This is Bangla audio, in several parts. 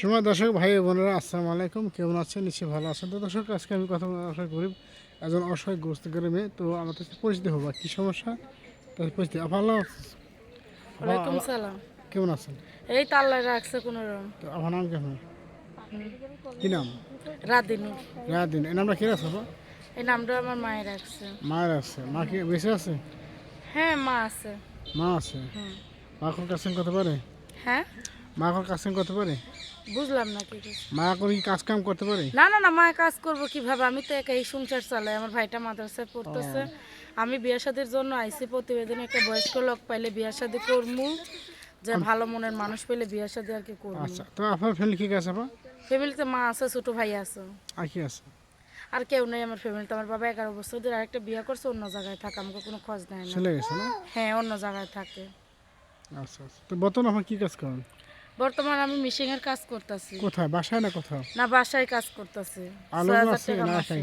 সময় দর্শক ভাই বোনেরা আসসালামু আলাইকুম। কেমন আছেন? নিশ্চয়ই ভালো আছেন। তো দর্শক আজকে আমি কথা আশা করি একজন অসহায় গ্রস্ত করে মেয়ে। তো আমাদের সাথে পরিচিত হব। কি সমস্যা? তাদের পরিচিত। ভালো আছেন? ওয়ালাইকুম সালাম। কেমন আছেন? এই তাল্লায় রাখছে কোনো রকম। তো আমার নাম কেমন কি নাম? রাদিনু রাদিন এই নামটা কে আছে এই নামটা আমার মায়ের রাখছে। মায়ের আছে মা কি বেঁচে আছে? হ্যাঁ মা আছে। মা আছে। মা এখন কাজ করতে পারে হ্যাঁ? মা এখন কাজ করতে পারে? বুঝলাম না কি মা এখন কি কাজ কাম করতে পারে? না না না মায়ের কাজ করব কীভাবে? আমি তো একাই সংসার চালাই আমার ভাইটা মাদ্রাসায় পড়তেছে। আমি বিয়ে শাদির জন্য আইসি প্রতিবেদনে একটা বয়স্ক লোক পাইলে বিয়ে শাদি করব যে ভালো মনের মানুষ পেলে বিয়ে শাদি আর কি করব আচ্ছা তো আপনার ফ্যামিলি কি আছে আপা ফ্যামিলিতে মা আছে ছোট ভাই আছে। আর কি আছে? আর কেউ নেই আমার ফ্যামিলিতে আমার বাবা এগারো বছর ধরে আরেকটা বিয়ে করছে অন্য জায়গায় থাকে আমাকে কোনো খোঁজ নেয় না। চলে গেছে না? হ্যাঁ অন্য জায়গায় থাকে। আচ্ছা আচ্ছা। তো বর্তমানে আপনার কি কাজ করেন? বর্তমানে আমি মিশিং এর কাজ করতেছি। কোথায়? বাসায় না কোথাও? না বাসায় কাজ করতেছি। আলো হাজার আছে না। একাই?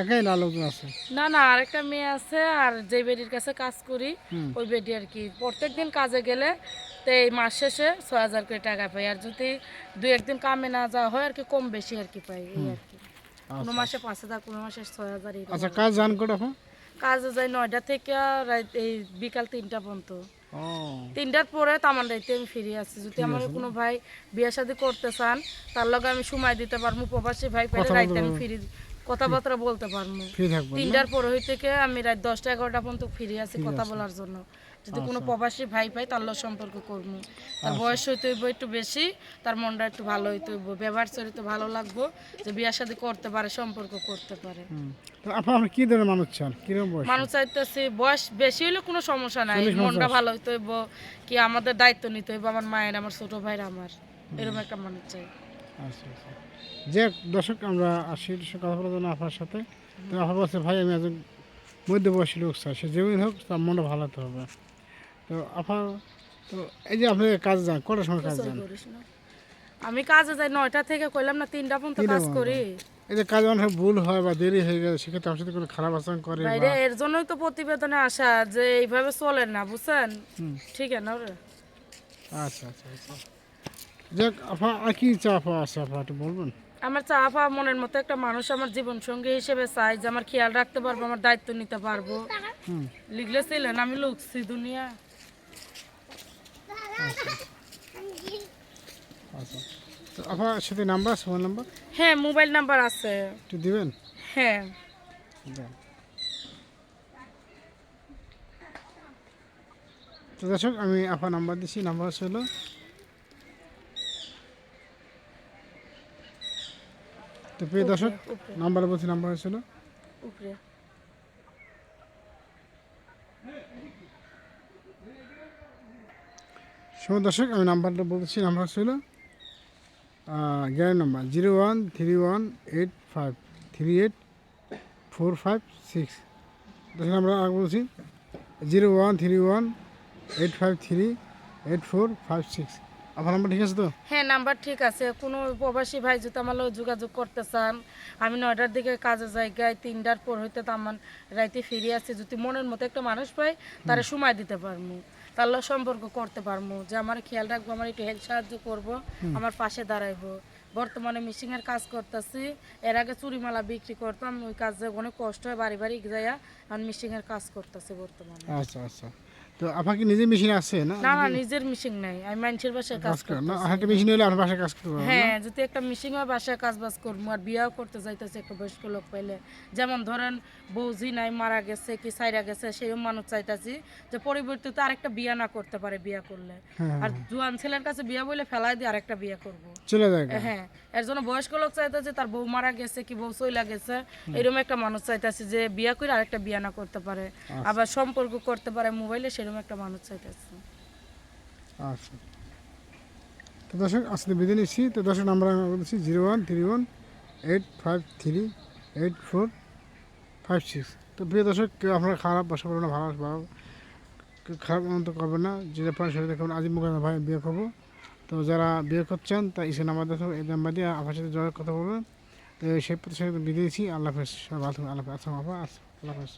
একাই না আছে? না না আরেকটা মেয়ে আছে আর যে বেডির কাছে কাজ করি ওই বেডি আর কি। প্রত্যেকদিন কাজে গেলে তো এই মাস শেষে ছয় হাজার করে টাকা পাই। আর যদি দুই একদিন কামে না যাওয়া হয় আর কি কম বেশি আর কি পাই এই আর কি। কোনো মাসে পাঁচ হাজার কোনো মাসে ছয় হাজার আচ্ছা কাজ জান করে কাজে যাই নয়টা থেকে এই বিকাল তিনটা পর্যন্ত। তিনটার পরে তামান রাইতে আমি ফিরে আসছি। যদি আমার কোনো ভাই বিয়ে শাদী করতে চান তার লগে আমি সময় দিতে পারব প্রবাসী ভাই পেলে আমি ফিরে কথাবার্তা বলতে পারব? তিনটার পর হই থেকে আমি রাত দশটা এগারোটা পর্যন্ত ফিরে আসি কথা বলার জন্য। যদি কোনো আচ্ছা। প্রবাসী ভাই পাই তার লগে সম্পর্ক করব। তার বয়স হইতে হইব একটু বেশি তার মনটা একটু ভালো হইতে হইব। ব্যবহার চরিত্র ভালো লাগবো যে বিয়ে শাদী করতে পারে সম্পর্ক করতে পারে। তো আপা আপনি কি ধরনের মানুষ চান? কীরকম বয়স? মানুষ চাইতেছে বয়স বেশি হলে কোনো সমস্যা নাই। মনটা ভালো হইতে হইব কি আমাদের দায়িত্ব নিতে হইব আমার মায়ের আমার ছোট ভাইয়ের আমার। এরকম একটা মানুষ চাই। আচ্ছা আচ্ছা। যে দর্শক আমরা আসি কথা বলার জন্য আপনার সাথে। তো আপা বলছে ভাই আমি একজন মধ্যবয়সী লোক চাই সে যেমন হোক তার মনটা ভালো হতে হবে। তো আপা তো এই যে আপনি কাজ যান কটার সময় কাজ যান? না। আমি কাজে যাই নয়টা থেকে কইলাম না তিনটা পর্যন্ত কাজ করি। যে কাজ অনেক ভুল হয় বা দেরি হয়ে গেলে সেক্ষেত্রে আপনার সাথে কোনো খারাপ আচরণ করে বাইরে এর জন্যই তো প্রতিবেদনে আসা যে এইভাবে চলেন না বুঝছেন? ঠিক আছে না আচ্ছা আচ্ছা আচ্ছা। যাক আপা আর কি চা আপা আছে আপা একটু বলবেন? আমার চা পা মনের মতো একটা মানুষ আমার জীবন সঙ্গী হিসেবে চাই যে আমার খেয়াল রাখতে পারব আমার দায়িত্ব নিতে পারব। লিখলে ছিলেন আমি লুকছি দুনিয়া। আচ্ছা। তো আপনার সাথে নাম্বার আছে ফোন নাম্বার? হ্যাঁ মোবাইল নাম্বার আছে। একটু দিবেন? হ্যাঁ। তো দর্শক আমি আপনার নাম্বার দিচ্ছি নাম্বার ছিল তো প্রিয় দর্শক নাম্বার বলছি নাম্বার ছিল উপরে। সময় দর্শক আমি নাম্বারটা বলছি নাম্বার ছিল গ্যারেন্ট number zero one three one eight five three eight four five six. দর্শক আমরা আগে বলছি zero one three one eight five three eight four five six. আপনার নাম্বার ঠিক আছে তো? হ্যাঁ নাম্বার ঠিক আছে। কোনো প্রবাসী ভাই যদি আমার যোগাযোগ করতে চান আমি নয়টার দিকে কাজে জায়গায় তিনটার পর হইতে তো আমার রাইতে ফিরে আসছে যদি মনের মতো একটা মানুষ পাই তারা সময় দিতে পারব। তার সম্পর্ক করতে পারব যে আমার খেয়াল রাখব আমার একটু হেল্প সাহায্য করব আমার পাশে দাঁড়াইবো। বর্তমানে মিশিংয়ের কাজ করতেছি। এর আগে চুরিমালা বিক্রি করতাম ওই কাজে অনেক কষ্ট হয় বাড়ি বাড়ি যাইয়া আমি মিশিংয়ের কাজ করতেছি বর্তমানে। আচ্ছা আচ্ছা। তো আপনার কি নিজে মেশিন আছে না? না না নিজের মিশিং নাই। আমি মানুষের বাসায় কাজ করেন। না একটা মেশিন হলে আপনার বাসায় কাজ পারবেন হ্যাঁ যদি একটা মিশিং হয় বাসায় কাজ বাজ করব। আর বিয়াও করতে যাইতেছে একটা বয়স্ক লোক যেমন ধরেন বৌজি নাই মারা গেছে কি সাইরা গেছে সেরকম মানুষ চাইতাছি যে পরিবর্তিত আরেকটা বিয়া না করতে পারে বিয়া করলে। হ্যাঁ আর জোয়ান ছেলের কাছে বিয়া বলে ফেলাই দিয়ে আরেকটা বিয়া করব। চলে যায় হ্যাঁ এর জন্য বয়স্ক লোক চাইতেছে তার বউ মারা গেছে কি বউ চইলা গেছে এরকম একটা মানুষ চাইতেছে যে বিয়া করে আরেকটা বিয়া না করতে পারে। আবার সম্পর্ক করতে পারে মোবাইলে সেরকম একটা মানুষ চাইতেছে। আচ্ছা। তো দর্শক আসলে বেঁধে নিচ্ছি। তো দর্শক নাম্বার আমি বলছি zero one three one eight five three eight four five six. তো প্রিয় দর্শক, কেউ আপনারা খারাপ বাসা করবেন না ভালো কেউ খারাপ মন্ত করবেন না। যেটা পারেন সেটা দেখবেন আজ মুখে ভাই বিয়ে করব। তো যারা বিয়ে করছেন তা ইসে নাম্বার দেখো এই নাম্বার দিয়ে আপনার সাথে যোগাযোগ কথা বলবেন। তো সেই প্রতিষ্ঠানে বিদায় দিচ্ছি আল্লাহ হাফেজ। থাকবেন আল্লাহ হাফেজ। আল্লাহ হাফেজ